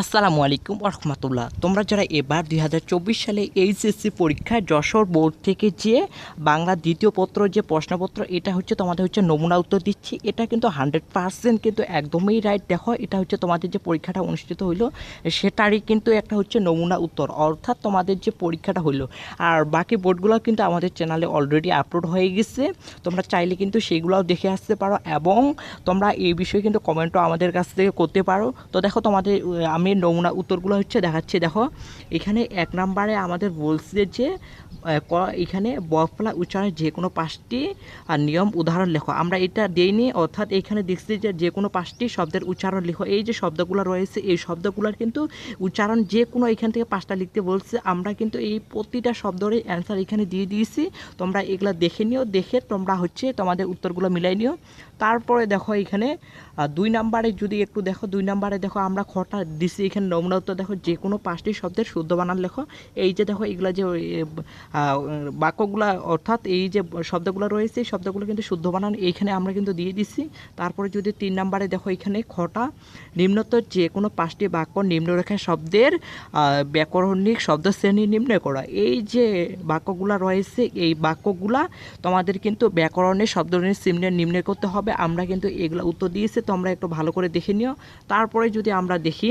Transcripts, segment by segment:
আসসালামু আলাইকুম রহমতুল্লাহ তোমরা যারা এবার দুই হাজার চব্বিশ সালে এইচএসসি পরীক্ষায় যশোর বোর্ড থেকে যে বাংলা দ্বিতীয় পত্র যে প্রশ্নপত্র এটা হচ্ছে তোমাদের হচ্ছে নমুনা উত্তর দিচ্ছি। এটা কিন্তু হান্ড্রেড পার্সেন্ট কিন্তু একদমই রাইট দেখো এটা হচ্ছে তোমাদের যে পরীক্ষাটা অনুষ্ঠিত হইল সেটারই কিন্তু একটা হচ্ছে নমুনা উত্তর অর্থাৎ তোমাদের যে পরীক্ষাটা হইল। আর বাকি বোর্ডগুলো কিন্তু আমাদের চ্যানেলে অলরেডি আপলোড হয়ে গেছে তোমরা চাইলে কিন্তু সেইগুলোও দেখে আসতে পারো এবং তোমরা এই বিষয়ে কিন্তু কমেন্টও আমাদের কাছ থেকে করতে পারো। তো দেখো তোমাদের আহ, আমি নমুনা উত্তরগুলো হচ্ছে দেখাচ্ছি, দেখো। এখানে এক নম্বরে আমাদের বলছে যে ক- এখানে বফলা উচ্চারণের যে কোনো পাঁচটি নিয়ম উদাহরণ লেখো। আমরা এটা দেইনি, অর্থাৎ এখানে দেখছি যে যে কোনো পাঁচটি শব্দের উচ্চারণ লেখো। এই যে শব্দগুলো রয়েছে, এই শব্দগুলোর কিন্তু উচ্চারণ যে কোনো এখান থেকে পাঁচটা লিখতে বলছে। আমরা কিন্তু এই প্রতিটা শব্দেরই অ্যান্সার এখানে দিয়ে দিয়েছি। তোমরা এগুলো দেখে নিও, দেখে তোমরা হচ্ছে তোমাদের উত্তরগুলো মিলাই নিও। তারপরে দেখো এখানে দুই নাম্বারে যদি একটু দেখো, দুই নাম্বারে দেখো আমরা খটা দিছি। এখানে নমুনা উত্তর দেখো যে কোনো পাঁচটি শব্দের শুদ্ধ বানান লেখো। এই যে দেখো, এগুলো যে বাক্যগুলা, অর্থাৎ এই যে শব্দগুলো রয়েছে, এই শব্দগুলো কিন্তু শুদ্ধ বানান এইখানে আমরা কিন্তু দিয়ে দিছি। তারপরে যদি তিন নাম্বারে দেখো, এখানে খটা নিম্নতর যে কোনো পাঁচটি বাক্য নিম্নরেখা শব্দের ব্যাকরণিক শব্দ শ্রেণি নির্ণয় করা। এই যে বাক্যগুলা রয়েছে, এই বাক্যগুলা তোমাদের কিন্তু ব্যাকরণের শব্দ সিমনে নিম্নে করতে হবে। আমরা কিন্তু এগুলো উত্তর দিয়েছি, তোমরা একটু ভালো করে দেখে নিও। তারপরে যদি আমরা দেখি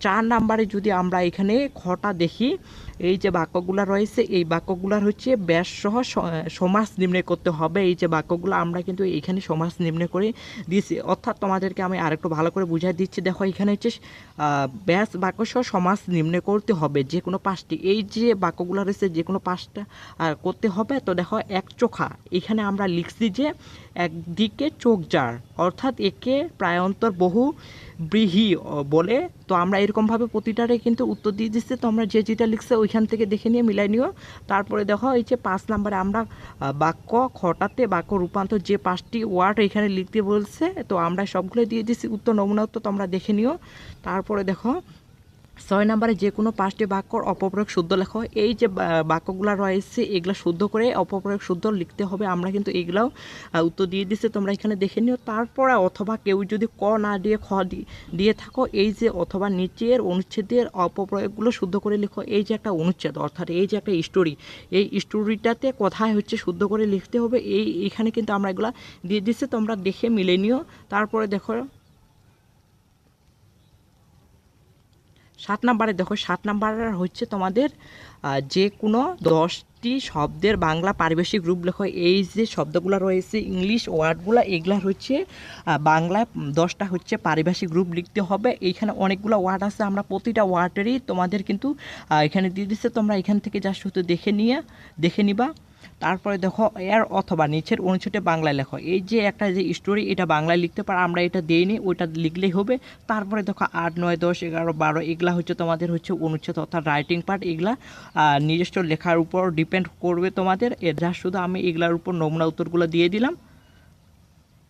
চার নাম্বারে যদি আমরা এখানে খটা দেখি, এই যে বাক্যগুলো রয়েছে, এই বাক্যগুলার হচ্ছে ব্যাস সহ স- সমাস নির্ণয় করতে হবে। এই যে বাক্যগুলো আমরা কিন্তু এখানে সমাস নির্ণয় করে দিয়েছি। অর্থাৎ তোমাদেরকে আমি আরেকটু ভালো করে বুঝাই দিচ্ছি। দেখো, এখানে হচ্ছে ব্যাস বাক্য সহ সমাস নির্ণয় করতে হবে। যে কোনো পাঁচটি, এই যে বাক্যগুলো রয়েছে, যে কোনো পাঁচটা করতে হবে। তো দেখো, এক চোখা। এখানে আমরা লিখছি যে একদিকে চোখ যার, অর্থাৎ একে প্রায়ন্তর বহু ব্রিহি বলে। তো আমরা এরকমভাবে প্রতিটারে কিন্তু উত্তর দিয়ে দিচ্ছে। তোমরা যে যেটা লিখছে ওইখান থেকে দেখে নিয়ে মিলাই নিও। তারপরে দেখো, এই যে পাঁচ নাম্বারে আমরা বাক্য খটাতে বাক্য রূপান্তর যে পাঁচটি ওয়ার্ড এখানে লিখতে বলছে, তো আমরা সবগুলো দিয়ে দিচ্ছি উত্তর, নমুনা উত্তর তোমরা দেখে নিও। তারপরে দেখো ছয় নম্বরে যে কোনো পাঁচটি বাক্যর অপপ্রয়োগ শুদ্ধ লেখো। এই যে বাক্যগুলো রয়েছে, এগুলো শুদ্ধ করে অপপ্রয়োগ শুদ্ধ লিখতে হবে। আমরা কিন্তু এগুলাও উত্তর দিয়ে দিচ্ছে তোমরা এখানে দেখে নিও। তারপরে অথবা কেউ যদি ক না দিয়ে, খ দিয়ে থাকো, এই যে, অথবা নিচের অনুচ্ছেদের অপপ্রয়োগগুলো শুদ্ধ করে লিখো। এই যে একটা অনুচ্ছেদ, অর্থাৎ এই যে একটা স্টোরি এই স্টোরিটাতে কোথায় হচ্ছে শুদ্ধ করে লিখতে হবে। এই, এখানে কিন্তু আমরা এগুলা দিয়ে দিচ্ছে তোমরা দেখে মিলে নিও। তারপরে দেখো সাত নাম্বারে, দেখো সাত নাম্বার হচ্ছে তোমাদের যে কোনো দশটি শব্দের বাংলা পারিভাষিক রূপ লেখো। এই যে শব্দগুলো রয়েছে, ইংলিশ ওয়ার্ডগুলো, এগুলার হচ্ছে বাংলায় দশটা হচ্ছে পারিভাষিক রূপ লিখতে হবে। এইখানে অনেকগুলো ওয়ার্ড আছে, আমরা প্রতিটা ওয়ার্ডেরই তোমাদের কিন্তু এখানে দিয়ে দিচ্ছে। তোমরা এখান থেকে যা শুধু দেখে নিয়ে, দেখে নিবা। তারপরে দেখো, এর অথবা নিচের অনুচ্ছেদে বাংলায় লেখো। এই যে একটা যে স্টোরি এটা বাংলায় লিখতে পারো, আমরা এটা দিইনি, ওইটা লিখলেই হবে। তারপরে দেখো, আট, নয়, দশ, এগারো, বারো, এগুলা হচ্ছে তোমাদের হচ্ছে অনুচ্ছেদ অর্থাৎ রাইটিং পার্ট এগুলা নিজস্ব লেখার উপর ডিপেন্ড করবে তোমাদের। এটা শুধু আমি এগুলার উপর নমুনা উত্তরগুলো দিয়ে দিলাম।